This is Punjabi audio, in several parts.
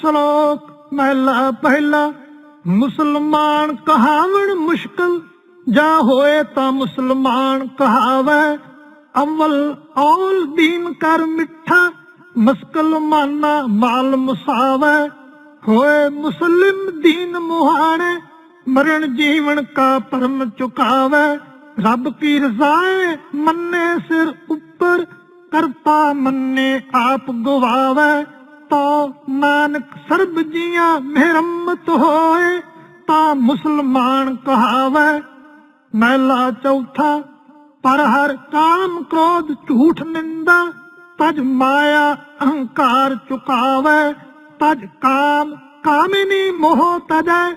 ਸ਼ਲੋਕ, ਮਹਿਲਾ ਪਹਿਲਾ, ਮੁਸਲਮਾਨ ਕਹਾਵਣ ਮੁਸ਼ਕਲ, ਜਾ ਹੋਏ ਤਾਂ ਮੁਸਲਮਾਨ ਕਹਾਵੇ, ਅਵਲ ਔਲ ਦੀਨ ਕਰ ਮਿੱਠਾ, ਮੁਸਕਲ ਮਾਨਾ ਮਾਲ ਮੁਸਾਵੇ, ਹੋਏ ਮੁਸਲਿਮ ਦੀਨ ਮੁਹਾਣੇ, ਮਰਨ ਜੀਵਨ ਕਾ ਪਰਮ ਚੁਕਾਵੇ, ਰੱਬ ਕੀ ਰਜ਼ਾਏ ਮੰਨੇ ਸਿਰ ਉੱਪਰ, ਕਰਤਾ ਮੰਨੇ ਆਪ ਗਵਾਵੇ ਤੋ ਨਾਨਕ ਸਰਬ ਜੀਆਂ ਮਿਹਰਮਤ ਹੋਏ, ਤਾਂ ਮੁਸਲਮਾਨ ਕਹਾਵੇ, ਮਹਿਲਾ ਚੌਥਾ, ਪਰ ਹਰ ਕਾਮ ਕ੍ਰੋਧ ਝੂਠ ਨਿੰਦਾ, ਤਜ ਮਾਇਆ ਅਹੰਕਾਰ ਚੁਕਾਵੇ, ਤਜ ਕਾਮ ਕਾਮਿਨੀ ਮੋਹ ਤਜੈ,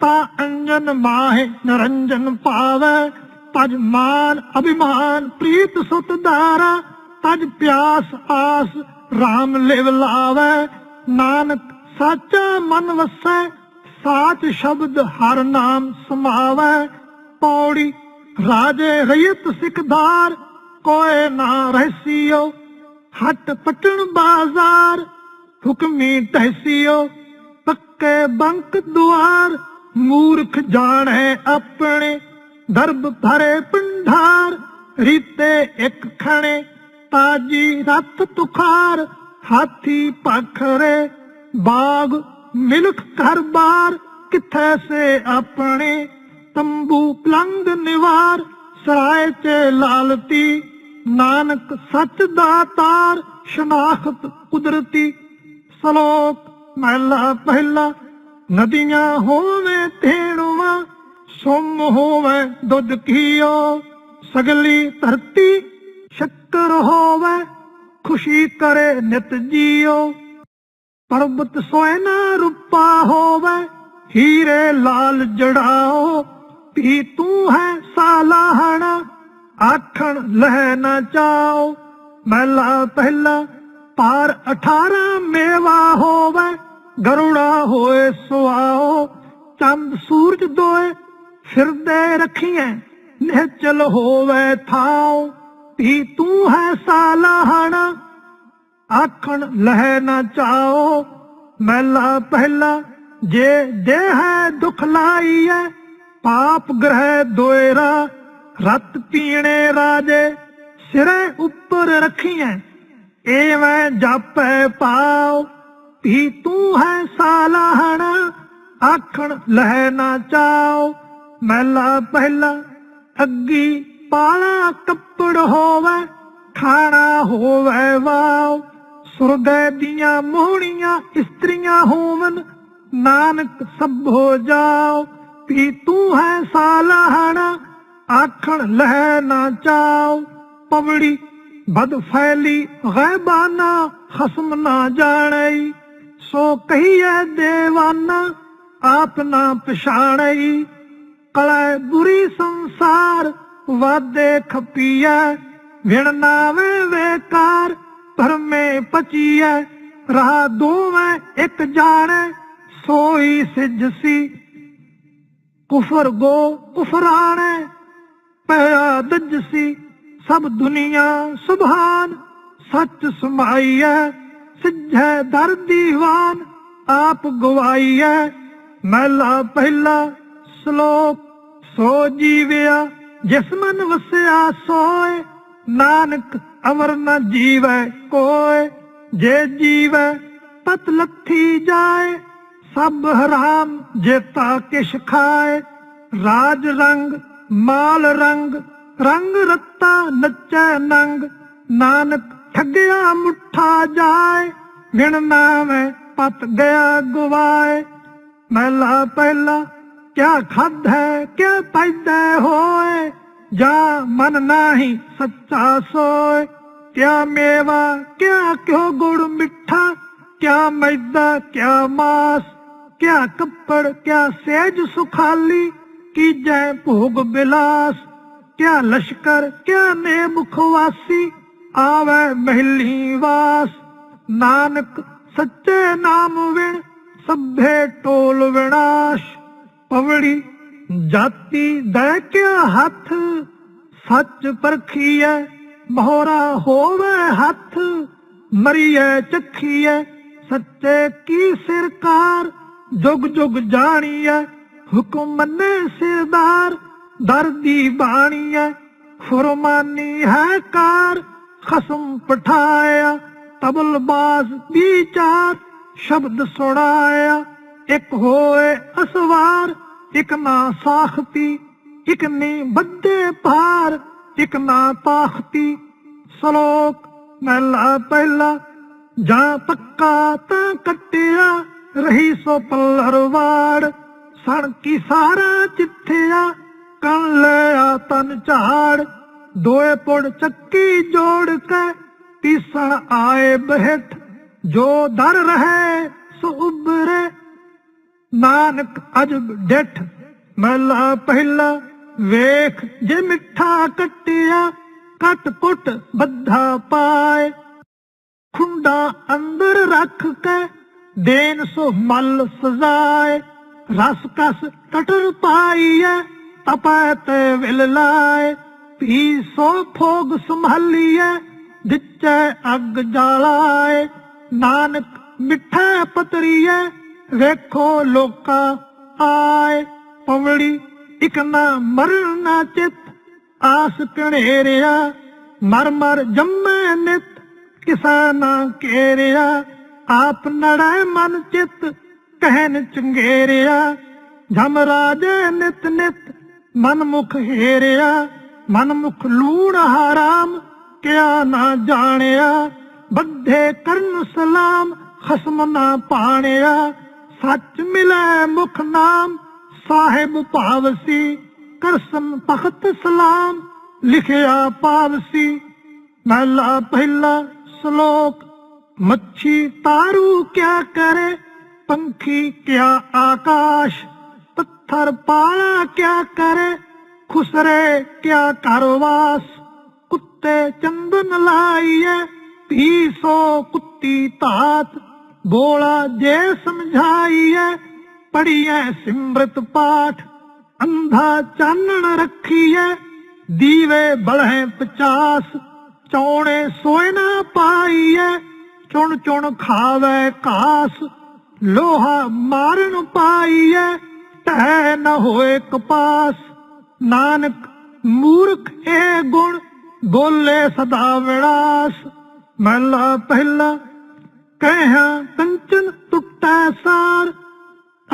ਤਾ ਅੰਜਨ ਮਾਹੇ ਨਰੰਜਨ ਪਾਵੇ, ਤਜ ਮਾਨ ਅਭਿਮਾਨ ਪ੍ਰੀਤ ਸੁਤ ਧਾਰਾ, ਤਜ ਪਿਆਸ ਆਸ RAM ਲਿਵ ਲਾਵੇ, ਨਾਨਕ ਸਾਚਾ ਮਨ ਵਸੈ, ਸਾਚ ਸ਼ਬਦ ਹਰ ਨਾਮ ਸਮਾਵੇ। ਪੌੜੀ ਰਾਜੇ ਰਇਤ ਸਿਕਦਾਰ ਕੋਏ ਨਾ ਰਹਿਸੀਓ, ਹੱਟ ਪਟਣ ਬਾਜ਼ਾਰ, ਹੁਕਮੀ ਤਹਿਸੀਓ ਪੱਕੇ ਬੰਕ ਦੁਆਰ, ਮੂਰਖ ਜਾਣੇ ਆਪਣੇ, ਦਰਬ ਭਰੇ ਪੰਢਾਰ ਰੀਤੇ ਇੱਕ ਖਣੇ। ਤਾਜੀ ਰਤ ਤੁਖਾਰ, ਹਾਥੀ ਪਖਰੇ ਬਾਗ ਮਿਲਕ ਘਰ ਬਾਰ, ਕਿੱਥੇ ਸੇ ਆਪਣੇ ਤੰਬੂ ਪਲੰਗ ਨਿਵਾਰ, ਸਰਾਏ ਤੇ ਲਾਲਤੀ, ਨਾਨਕ ਸੱਚ ਦਾ ਤਾਰ, ਸ਼ਨਾਖਤ ਕੁਦਰਤੀ, ਸਲੋਕ ਮਹਿਲਾ ਪਹਿਲਾ, ਨਦੀਆਂ ਹੋਵੇ ਤੇਣਵਾ ਸੁਮ ਹੋਵੇ ਦੁੱਧ ਕੀਓ ਸਗਲੀ ਧਰਤੀ ਸ਼ੱਕਰ ਹੋਵੇ, ਖੁਸ਼ੀ ਕਰੇ ਨਿਤ ਜੀਓ। ਪਰਬਤ ਸੋਇਨਾ ਰੂਪਾ ਹੋਵੇ, ਹੀਰੇ ਲਾਲ ਜੜਾਓ। ਵੀ ਤੂੰ ਹੈ ਸਾਲਾਹਣਾ, ਆਖਣ ਲਹਿ ਨਾ ਚਾਓ। ਮਹਿਲਾ ਪਹਿਲਾ ਪਾਰ 18 ਮੇਵਾ ਹੋਵੇ ਗਰੁੜਾ ਹੋਏ ਸੁਆਓ। ਚੰਦ ਸੂਰਜ ਦੋਏ ਫਿਰਦੇ ਰੱਖੀਐ, ਨਿਹਚਲ ਹੋਵੇ ਥਾਓ। ਵੀ ਤੂੰ ਹੈ ਸਾਲਾਹਣਾ। ਆਖਣ ਲਹਿ ਨਾ ਚਾਓ ਮਹਿਲਾ ਪਹਿਲਾ, ਜੇ ਦੇਹ ਹੈ ਦੁਖ ਲਾਈਐ, ਪਾਪ ਗ੍ਰਹਿ ਦੋਇਰਾ, ਰਤ ਪੀਣੇ ਰਾਜੇ, ਸਿਰੇ ਉੱਪਰ ਰੱਖੀਐ, ਏਵੇਂ ਜਾਪੈ ਪਾਉ ਵੀ ਤੂੰ ਹੈ ਸਾਲਾਹਣਾ, ਆਖਣ ਲਹਿ ਨਾ ਚਾਓ ਮਹਿਲਾ ਪਹਿਲਾ ਅੱਗੀ ਪਾਲਾ ਕੱਪੜ ਹੋਵੇ ਖਾਣਾ ਹੋਵੇ ਵਾਓ ਸੁਰਗੈ ਦੀਆਂ ਮੋਹਣੀਆਂ ਇਸਤਰੀਆਂ ਹੋਵਨ, ਨਾਨਕ ਸਭ ਹੋ ਜਾਓ ਵੀ ਤੂੰ ਹੈ ਸਾਲਾਹਣਾ, ਆਖਣ ਲਹਿ ਨਾ ਚਾਓ ਪਵੜੀ ਬਦ ਫੈਲੀ ਗੈਬਾਨਾ, ਖਸਮ ਨਾ ਜਾਣਈ। ਸੋ ਕਹੀਏ ਦੇਵਾਨਾ, ਆਪ ਨਾ ਪਛਾਣਈ। ਕਲੈ ਬੁਰੀ ਸੰਸਾਰ ਵਾਦੇ ਖਪੀਐ, ਵਿਣ ਨਾਵੇਂ ਵੇਕਾਰ ਪਰਮੇ ਪਚੀਐ, ਰਹਾ ਦੋਵੇਂ ਇੱਕ ਜਾਣੈ, ਸੋਈ ਸਿਜਸੀ ਕੁਫਰ ਗੋ ਕੁਫਰਾਣੈ, ਪਿਆ ਦਜਸੀ ਸਭ ਦੁਨੀਆ ਸੁਭਾਨ, ਸੱਚ ਸਮਾਈਐ, ਸਿੱਝੈ ਦਰ ਦੀਵਾਨ, ਆਪ ਗਵਾਈਐ। ਮਹਿਲਾ ਪਹਿਲਾ ਸ਼ਲੋਕ, ਸੋ ਜੀਵਿਆ। ਜਿਸ ਮਨ ਵਸਿਆ ਸੋਏ, ਨਾਨਕ ਅਮਰ ਨ ਜੀਵੈ ਕੋਏ, ਜੇ ਜੀਵੈ ਪਤ ਲੱਥੀ ਜਾਏ, ਸਭ ਹਰਾਮ ਜੇਤਾ ਕਿਛ ਖਾਏ। ਰਾਜ ਰੰਗ, ਮਾਲ ਰੰਗ ਰੰਗ ਰੱਤਾ ਨੱਚੈ ਨੰਗ, ਨਾਨਕ ਠੱਗਿਆ ਮੁੱਠਾ ਜਾਏ ਗਿਣ ਨਾਵੇਂ ਪਤ ਗਿਆ ਗਵਾਏ। ਮਹਿਲਾ ਪਹਿਲਾ ਕਿਆ ਖਾਧੈ ਕਿਆ ਪੈਦਾ ਹੋਏ ਜਾ ਮਨ ਨਾਹੀ ਸੱਚਾ ਸੋਏ ਕਿਆ ਮੇਵਾ ਕਿਆ ਕਿਉ ਗੁੜ ਮਿੱਠਾ ਕਿਆ ਮੈਦਾ ਕਿਆ ਮਾਸ ਕਿਆ ਕੱਪੜ ਕਿਆ ਸੇਜ ਸੁਖਾਲੀ ਕੀਜੈ ਭੋਗ ਬਿਲਾਸ ਕਿਆ ਲਸ਼ਕਰ ਕਿਆ ਨੇ ਮੁਖਵਾਸੀ ਆਵੇ ਮਹਿਲੀ ਵਾਸ ਨਾਨਕ ਸੱਚੇ ਨਾਮ ਵਿਣ ਸਭੇ ਟੋਲ ਵਿਨਾਸ਼ ਪਵੜੀ ਜਾਤੀ ਦੇ ਹੱਥ? ਸੱਚ ਪਰਖੀਐ, ਮੋਹਰਾ ਹੋਵੇ ਹੱਥ। ਮਰੀਐ, ਚੱਖੀਐ, ਸੱਚੇ ਕੀ ਸਰਕਾਰ? ਜੁਗ ਜੁਗ ਜਾਣੀਐ, ਹੁਕਮ ਮੰਨੇ ਸਿਰਦਾਰ। ਦਰਦੀ ਬਾਣੀਐ, ਫਰਮਾਨੀ ਹੈ ਕਾਰ। ਖਸਮ ਪਠਾਇਆ, ਤਬਲ ਤਬਲਬਾਜ਼ ਵਿਚਾਰ ਸ਼ਬਦ ਸੁਣਾਇਆ ਇੱਕ ਹੋਏ ਅਸਵਾਰ ਇੱਕ ਨਾ ਸਾਖਤੀ, ਇੱਕ ਨੀ ਬੱਦੇ ਭਾਰ, ਇੱਕ ਨਾ ਤਾਖਤੀ। ਸ਼ਲੋਕ ਮਹਿਲਾ ਪਹਿਲਾ, ਜਾਂ ਪੱਕਾ ਤਾਂ ਕੱਟਿਆ, ਰਹੀ ਸੋ ਪੱਲਰਵਾੜ ਸਣ ਕੀ ਸਾਰਾ ਚਿੱਥਿਆ ਕਣ ਲਿਆ ਤਨ ਝਾੜ। ਦੋਏ ਪੁੜ ਚੱਕੀ ਜੋੜ ਕੇ, ਤੀਸਣ ਆਏ ਬਹਿਠ। ਜੋ ਦਰ ਰਹੇ, ਸੋ ਉਬਰੇ ਨਾਨਕ ਅਜਬ ਡਿਠ, ਮਹਲਾ ਪਹਿਲਾ ਵੇਖ, ਜੇ ਮਿੱਠਾ ਕੱਟਿਆ ਕੱਟ ਕੁੱਟ ਬੱਧਾ ਪਾਏ। ਖੁੰਡਾ ਅੰਦਰ ਰੱਖ ਕੇ ਦੇਨ ਸੋ ਮਲ ਸਜ਼ਾਏ। ਰਸ ਕਸ ਟਟਰ ਪਾਈਐ, ਤਪੈ ਤੇ ਵਿਲ ਲਾਏ। ਪੀ ਸੋ ਫੋਗ ਸੰਭਾਲੀਐ, ਦਿੱਚੈ ਅੱਗ ਜਾਲਾਏ। ਨਾਨਕ ਮਿੱਠਾ ਪਤਰੀਐ ਵੇਖੋ ਲੋਕਾ ਆਏ ਪਵੜੀ, ਇਕ ਨਾ ਮਰਨ ਚਿਤ। ਆਸ ਕਣੇਰਿਆ ਮਰ ਮਰ ਜੰਮੈ ਨਿਤ। ਕਿਸਾ ਨਾ ਕੇਰਿਆ, ਆਪ ਨੜੈ ਮਨ ਚਿਤ। ਕਹਿਨ ਚੰਗੇਰਿਆ, ਜਮ ਰਾਜੇ ਨਿਤ ਨਿਤ। ਮਨ ਮੁਖ ਹੀਰਿਆ ਮਨ ਮੁਖ ਲੂਣ ਹਰਾਮ। ਕਿਆ ਨਾ ਜਾਣਿਆ, ਬੱਧੇ ਕਰਨ ਸਲਾਮ। ਖਸਮ ਨਾ ਪਾਣਿਆ ਸੱਚ ਮਿਲੈ ਮੁਖ ਨਾਮ, ਸਾਹਿਬ ਭਾਵਸੀ, ਕਰਸਮ ਤਖਤ ਸਲਾਮ, ਲਿਖਿਆ ਪਾਵਸੀ। ਮਹਲਾ ਪਹਿਲਾ ਸ਼ਲੋਕ, ਮੱਛੀ ਤਾਰੂ ਕਿਆ ਕਰੇ, ਪੰਖੀ ਕਿਆ ਆਕਾਸ਼, ਪੱਥਰ ਪਾਲਾ ਕਿਆ ਕਰੇ, ਖੁਸਰੇ ਕਿਆ ਕਰਵਾਸ ਕੁੱਤੇ ਚੰਦਨ ਲਾਈਏ ਪੀ ਸੋ ਕੁੱਤੀ ਧਾਤ। ਬੋਲਾ ਜੇ ਸਮਝਾਈਏ ਪੜੀਐ ਸਿਮਰਤ ਪਾਠ, ਅੰਧਾ ਚਾਨਣ ਰੱਖੀਐ ਦੀਵੇ ਬਲਹਿ ਪਚਾਸ, ਚੌਣੇ ਸੋਏ ਨਾ ਪਾਈਐ ਚੁਣ ਚੁਣ ਖਾਵੇ ਘਾਸ, ਲੋਹਾ ਮਾਰਨ ਪਾਈਐ ਟਹਿ ਨ ਹੋਏ ਕਪਾਸ। ਨਾਨਕ ਮੂਰਖ ਇਹ ਗੁਣ, ਬੋਲੇ ਸਦਾ ਵਿਲਾਸ। ਮਹਲਾ ਪਹਿਲਾ ਕਹਿਆ, ਕੰਚਨ ਟੁੱਟਾ ਸਾਰ,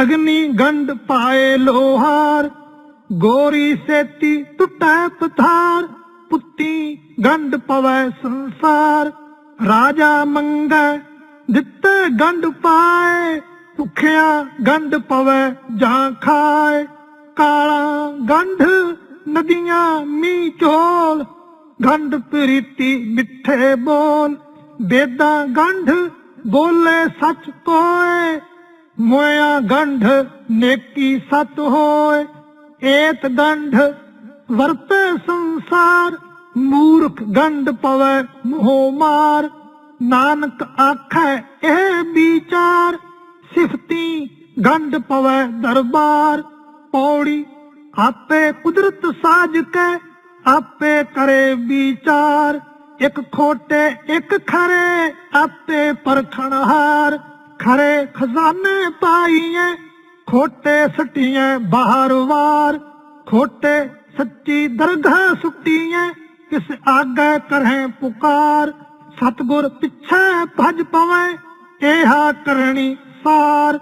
ਅਗਨੀ ਗੰਡ ਪਾਏ ਲੋਹਾਰ, ਗੋਰੀ ਸੇਤੀ ਟੁੱਟੈ ਪਥਾਰ ਪੁੱਤੀ ਗੰਡ ਪਵੈ ਸੰਸਾਰ। ਰਾਜਾ ਮੰਗੈ, ਦਿੱਤੇ ਗੰਡ ਪਾਏ, ਭੁਖਿਆ ਗੰਢ ਪਵੈ ਜਾਂ ਖਾਏ। ਕਾਲਾ ਗੰਢ, ਨਦੀਆਂ ਮੀ ਚੋਲ, ਗੰਢ ਪ੍ਰੀਤੀ ਮਿੱਠੇ ਬੋਲ। ਬੇਦਾ ਗੰਢ ਬੋਲੇ ਸੱਚ ਕੋਏ ਮੋਇਆ ਗੰਢ ਨੇਕੀ ਸਤ ਹੋਏ। ਏਤ ਗੰਢ ਵਰਤੇ ਸੰਸਾਰ, ਮੂਰਖ ਗੰਢ ਪਵੈ ਮੋਹ ਮਾਰ। ਨਾਨਕ ਆਖੈ ਇਹ ਵਿਚਾਰ, ਸਿਫਤੀ ਗੰਢ ਪਵੈ ਦਰਬਾਰ। ਪੌੜੀ ਆਪੇ ਕੁਦਰਤ ਸਾਜ ਕੇ, ਆਪੇ ਕਰੇ ਵਿਚਾਰ। ਇੱਕ ਖੋਟੇ, ਇੱਕ ਖਰੇ, ਆਪੇ ਪਰਖਣ ਖਰੇ ਖਜ਼ਾਨੇ ਪਾਈਏ, ਖੋਟੇ ਸਟੀਏ ਬਾਹਰ ਵਾਰ। ਖੋਟੇ ਸੱਚੀ ਦਰਗਾਹ ਸੁੱਟੀਏ, ਕਿਸ ਆਗੇ ਕਰਹਿ ਪੁਕਾਰ। ਸਤਗੁਰ ਪਿੱਛੇ ਭਜ ਪਵੇ ਇਹਾ ਕਰਨੀ ਸਾਰ।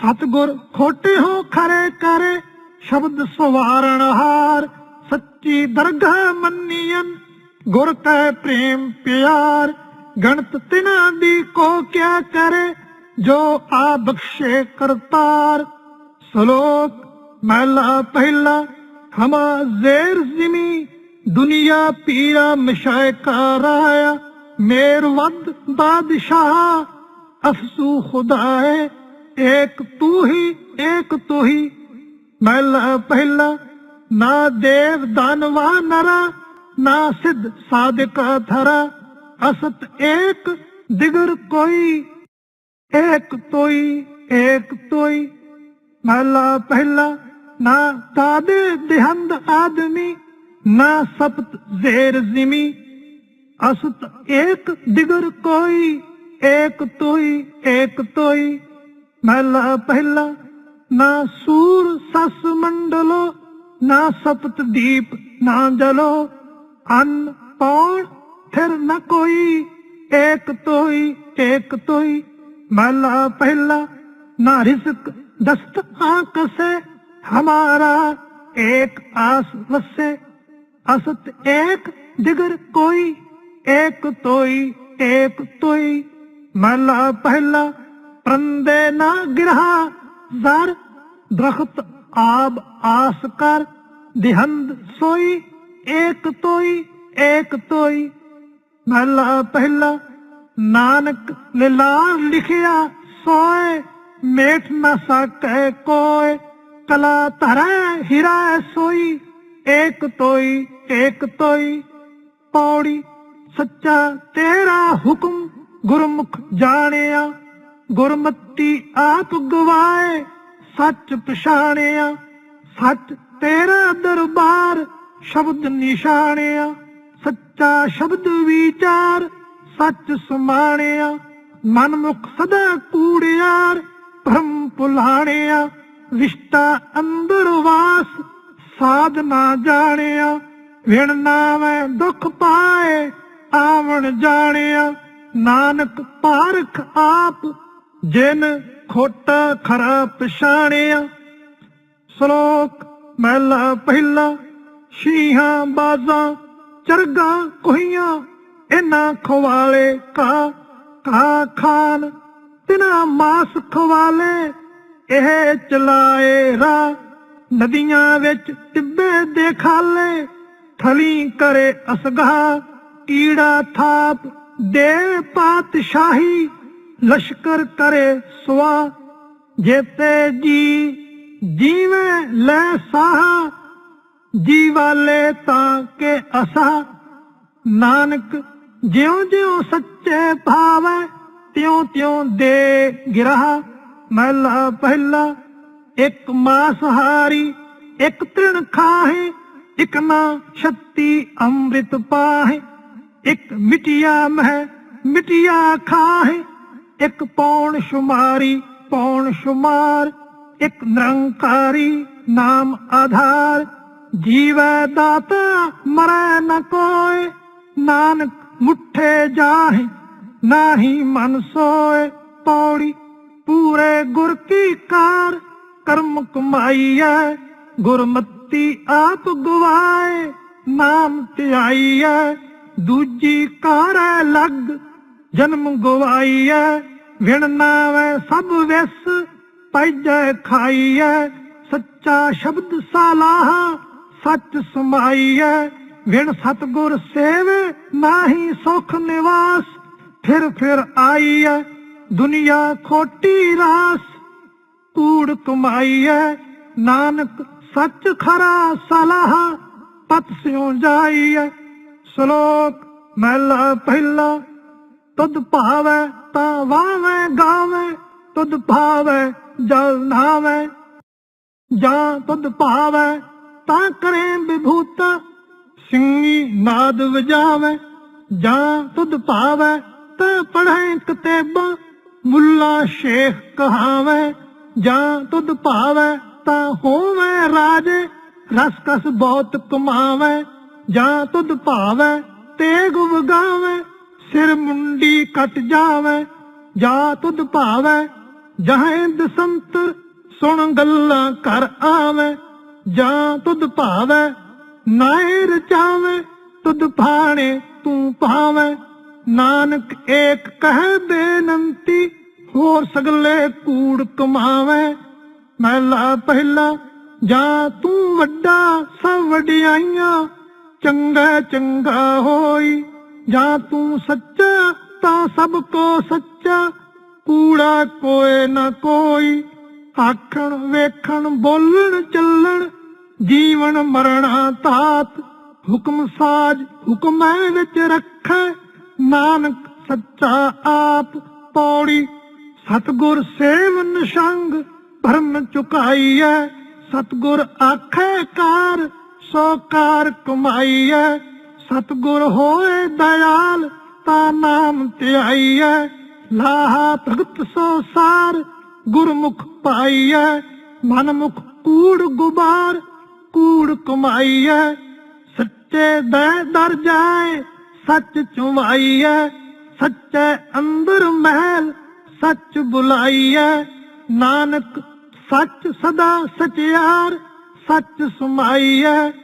ਸਤਗੁਰ ਖੋਟੇ ਹੋ ਖਰੇ ਕਰੇ, ਸ਼ਬਦ ਸਵਾਰਣ ਹਾਰ। ਸੱਚੀ ਦਰਗਾਹ ਮੰਨੀਆਂ ਗੁਰ ਕੈ ਪ੍ਰੇਮ ਪਿਆਰ, ਗਣਤ ਤਿਨਾਂ ਦੀ ਕੋ ਕਿਆ ਕਰੇ, ਜੋ ਆ ਬਖਸ਼ੇ ਕਰਤਾਰ। ਸ਼ਲੋਕ, ਮਹਿਲਾ ਪਹਿਲਾ, ਹਮਾ ਜ਼ੇਰ ਜ਼ਿਮੀ, ਦੁਨੀਆ ਪੀਰਾ ਮਸ਼ਾਇਕਾ ਰਾਇਆ ਮੇਰ ਵੱਦ ਬਾਦਸ਼ਾਹ, ਅਫਸੂ ਖੁਦਾਏ, ਏਕ ਤੂ ਹੀ ਏਕ ਤੂ ਹੀ ਮਹਿਲਾ ਪਹਿਲਾ, ਨਾ ਦੇਵ ਦਾਨਵਾ ਨਰਾ ਨਾ ਸਿੱਧ ਸਾਧਕ ਥਰਾ ਅਸਤ ਏਕ, ਦਿਗਰ ਕੋਈ, ਏਕ ਤੋਈ ਏਕ ਤੋਈ। ਮਹਲਾ ਪਹਿਲਾ, ਨਾ ਤਾਦੇ ਦਿਹੰਦ ਆਦਮੀ, ਨਾ ਸਪਤ ਜ਼ੇਰ ਜ਼ਿਮੀ। ਅਸਤ ਏਕ, ਦਿਗਰ ਕੋਈ, ਏਕ ਤੋਈ ਏਕ ਤੋਈ। ਮਹਿਲਾ ਪਹਿਲਾ, ਨਾ ਸੂਰ ਸਸ ਮੰਡਲੋ, ਨਾ ਸਪਤ ਦੀਪ ਨਾ ਜਲੋ। ਅਨ ਪੌਣ ਫਿਰ ਨ ਕੋਈ, ਏਕ ਤੋਈ ਏਕ ਤੋਈ। ਮਹਲਾ ਪਹਿਲਾ, ਨਾ ਰਿਸਕ ਦਸਤ ਆਂਕ ਸੇ ਹਮਾਰਾ ਏਕ ਆਸ ਵਸੇ। ਅਸਤ ਏਕ ਦਿਗਰ ਕੋਈ, ਏਕ ਤੋਈ ਏਕ ਤੋਈ। ਮਹਲਾ ਪਹਿਲਾ, ਪ੍ਰੰਦੇ ਨਾ ਗਿਰਹਾ, ਜ਼ਰ ਦਰਖਤ ਆਬ ਆਸ ਕਰ, ਦਿਹੰਦ ਸੋਈ। ਏਕ ਤੋਈ ਏਕ ਤੋਈ। ਮਹਲਾ ਪਹਿਲਾ ਨਾਨਕ ਲਿਲਾ ਲਿਖਿਆ, ਸੋਏ ਮੇਟ ਨਾ ਸਕੈ ਕੋਏ। ਕਲਾ ਧਰੈ ਹਿਰਾ ਸੋਈ, ਏਕ ਤੋਈ ਏਕ ਤੋਈ। ਪੌੜੀ ਸੱਚਾ ਤੇਰਾ ਹੁਕਮ ਗੁਰਮੁਖ ਜਾਣਿਆ। ਗੁਰਮਤੀ ਆਪ ਗਵਾਏ, ਸੱਚ ਪਛਾਣਿਆ। ਸੱਚ ਤੇਰਾ ਦਰਬਾਰ ਸ਼ਬਦ ਨਿਸ਼ਾਨਿਆ ਸੱਚਾ ਸ਼ਬਦ ਵਿਚਾਰ, ਸੱਚ ਸਮਾਣਿਆ, ਮਨਮੁਖ ਸਦਾ ਕੂੜਿਆਰ, ਭ੍ਰਮ ਭੁਲਾਣਿਆ ਵਿਸ਼ਟਾ ਅੰਦਰ ਵਾਸ, ਸਾਧ ਨਾ ਜਾਣਿਆ, ਵਿਣ ਨਾਵੇਂ ਦੁੱਖ ਪਾਏ, ਆਵਣ ਜਾਣਿਆ, ਨਾਨਕ ਪਾਰਖ ਆਪ, ਜਿਨ ਖੋਟਾ ਖਰਾ ਪਛਾਣਿਆ। ਸ਼ਲੋਕ, ਮਹਿਲਾ ਪਹਿਲਾ। ਸ਼ੀਹਾਂ ਬਾਜ਼ਾਂ, ਚਰਗਾ ਕੋਹੀਆਂ, ਇਹਨਾਂ ਖਵਾਲੇ ਕਾ ਕਾ ਖਾਨ, ਤਿਨਾ ਮਾਸ ਖਵਾਲੇ, ਇਹ ਚਲਾਏ ਰਾ, ਨਦੀਆਂ ਵਿੱਚ ਟਿੱਬੇ ਦੇ ਖਾਲੇ, ਥਲੀ ਕਰੇ ਅਸਗਾ ਕੀੜਾ ਥਾਪ, ਦੇ ਪਾਤਸ਼ਾਹੀ, ਲਸ਼ਕਰ ਕਰੇ ਸਵਾ ਜੇਤੇ ਜੀ ਜੀਵੇ ਲੈ ਸਾਹ ਜੀਵਾਲੇ ਤਾਂ ਕੇ ਅਸਾ, ਨਾਨਕ ਜਿਉਂ ਜਿਉਂ ਸੱਚੇ ਭਾਵੈ ਤਿਉਂ ਤਿਉ ਦੇ ਗਿਰਹਾ। ਮਹਿਲਾ ਪਹਿਲਾ ਇੱਕ ਮਾਸਹਾਰੀ, ਇੱਕ ਤ੍ਰਿਣ ਖਾਹੇ, ਇੱਕ ਨਾ ਛੱਤੀ ਅੰਮ੍ਰਿਤ ਪਾਹੇ। ਇੱਕ ਮਿਟਿਆ ਮਹਿ, ਮਿਟਿਆ ਖਾਹੇ। ਇੱਕ ਪੌਣ ਸ਼ੁਮਾਰੀ, ਪੌਣ ਸ਼ੁਮਾਰ। ਇੱਕ ਨਿਰੰਕਾਰੀ ਨਾਮ ਆਧਾਰ। ਜੀਵੈ ਦਾਤਾ ਮਰੈ ਨ ਕੋਇ, ਨਾਨਕ ਮੁਠੇ ਜਾਹੇ, ਨਾਹੀ ਮਨ ਸੋਏ ਪੌੜੀ ਪੂਰੇ ਗੁਰ ਕੀ ਕਾਰ, ਕਰਮ ਕਮਾਈਐ, ਗੁਰਮਤੀ ਆਪ ਗਵਾਏ, ਨਾਮ ਧਿਆਈਐ, ਦੂਜੀ ਕਾਰੈ ਲੱਗ, ਜਨਮ ਗਵਾਈਐ, ਵਿਣ ਨਾਵੇਂ ਸਭ ਵਿਸ ਪੈਜੈ ਖਾਈਐ, ਸੱਚਾ ਸ਼ਬਦ ਸਾਲਾਹ ਸੱਚ ਸਮਾਈਐ ਵਿਣ ਸਤਗੁਰ ਸੇਵੇ, ਨਾਹੀ ਸੁਖ ਨਿਵਾਸ। ਫਿਰ ਫਿਰ ਆਈਐ ਦੁਨੀਆ ਖੋਟੀ ਰਾਸ। ਕੂੜ ਕਮਾਈਐ ਨਾਨਕ ਸੱਚ ਖਰਾ ਸਲਾਹ। ਪਤ ਸਿਉ ਜਾਈਐ ਸ਼ਲੋਕ ਮਹਿਲਾ ਪਹਿਲਾ। ਤੁਧ ਭਾਵੈ ਤਾਂ ਵਾਵੈ ਗਾਵੈ, ਤੁਧ ਭਾਵੈ ਜਲ ਨਾਵੈ ਜਾਂ ਤੁਧ ਭਾਵੈ ਤਾਂ ਕਰੇ ਵਿਭੂਤਾ ਸਿੰਘੀ ਨਾਦ ਵਜਾਵੈ, ਜਾਂ ਤੁਧ ਭਾਵੈ, ਤਾਂ ਪੜ੍ਹੈ ਕਿਤਾਬਾਂ, ਮੁੱਲਾ ਸ਼ੇਖ ਕਹਾਵੈ, ਜਾਂ ਤੁਧ ਭਾਵੈ, ਤਾਂ ਹੋਵੈ ਰਾਜੇ, ਰਸ ਕਸ ਬਹੁਤ ਕਮਾਵੈ, ਜਾਂ ਤੁਧ ਭਾਵੈ, ਤੇਗ ਵਗਾਵੈ, ਸਿਰ ਮੁੰਡੀ ਕੱਟ ਜਾਵੈ, ਜਾਂ ਤੁਧ ਭਾਵੈ, ਜਹਾਂ ਦਸੰਤ ਸੁਣ ਗੱਲਾਂ ਕਰ ਆਵੈ ਜਾਂ ਤੁਧ ਭਾਵੈ ਨਾਏ ਰਚਾਵੈ ਤੁਧ ਭਾਣੇ ਤੂੰ ਭਾਵੈ। ਨਾਨਕ ਏਕ ਕਹਿ ਬੇਨੰਤੀ, ਹੋਰ ਸਗਲੇ ਕੂੜ ਕਮਾਵੈ। ਮਹਿਲਾ ਪਹਿਲਾ, ਜਾਂ ਤੂੰ ਵੱਡਾ, ਸਭ ਵਡਿਆਈਆਂ, ਚੰਗਾ ਚੰਗਾ ਹੋਈ। ਜਾਂ ਤੂੰ ਸੱਚਾ, ਤਾਂ ਸਭ ਕੋ ਸੱਚਾ, ਕੂੜਾ ਕੋਏ ਨਾ ਕੋਈ। ਆਖਣ, ਵੇਖਣ, ਬੋਲਣ, ਚੱਲਣ, ਜੀਵਨ ਮਰਣਾ ਤਾਤ, ਹੁਕਮ ਸਾਜ, ਹੁਕਮੈ ਵਿੱਚ ਰੱਖੈ ਨਾਨਕ ਸੱਚਾ ਆਪ ਪੌੜੀ, ਸਤਗੁਰ ਸੇਵਨ ਸੰਗ ਭਰਮ ਚੁਕਾਈਐ, ਸਤਗੁਰ ਆਖੇ ਕਾਰ, ਸੋ ਕਾਰ ਕਮਾਈਐ, ਸਤਗੁਰ ਹੋਏ ਦਇਆਲ, ਤਾ ਨਾਮ ਧਿਆਈਐ, ਲਾਹਾ ਭਗਤ ਸੋ ਸਾਰ ਗੁਰਮੁਖ ਪਾਈਐ, ਮਨਮੁਖ ਕੂੜ ਗੁਬਾਰ, ਕੂੜ ਕਮਾਈਐ, ਸੱਚੇ ਦੇ ਦਰ ਜਾਏ, ਸੱਚ ਚੁਮਾਈਐ, ਸੱਚੇ ਅੰਦਰ ਮਹਿਲ, ਸੱਚ ਬੁਲਾਈਐ, ਨਾਨਕ ਸੱਚ ਸਦਾ ਸਚਿਆਰ, ਸੱਚ ਸੁਮਾਈਐ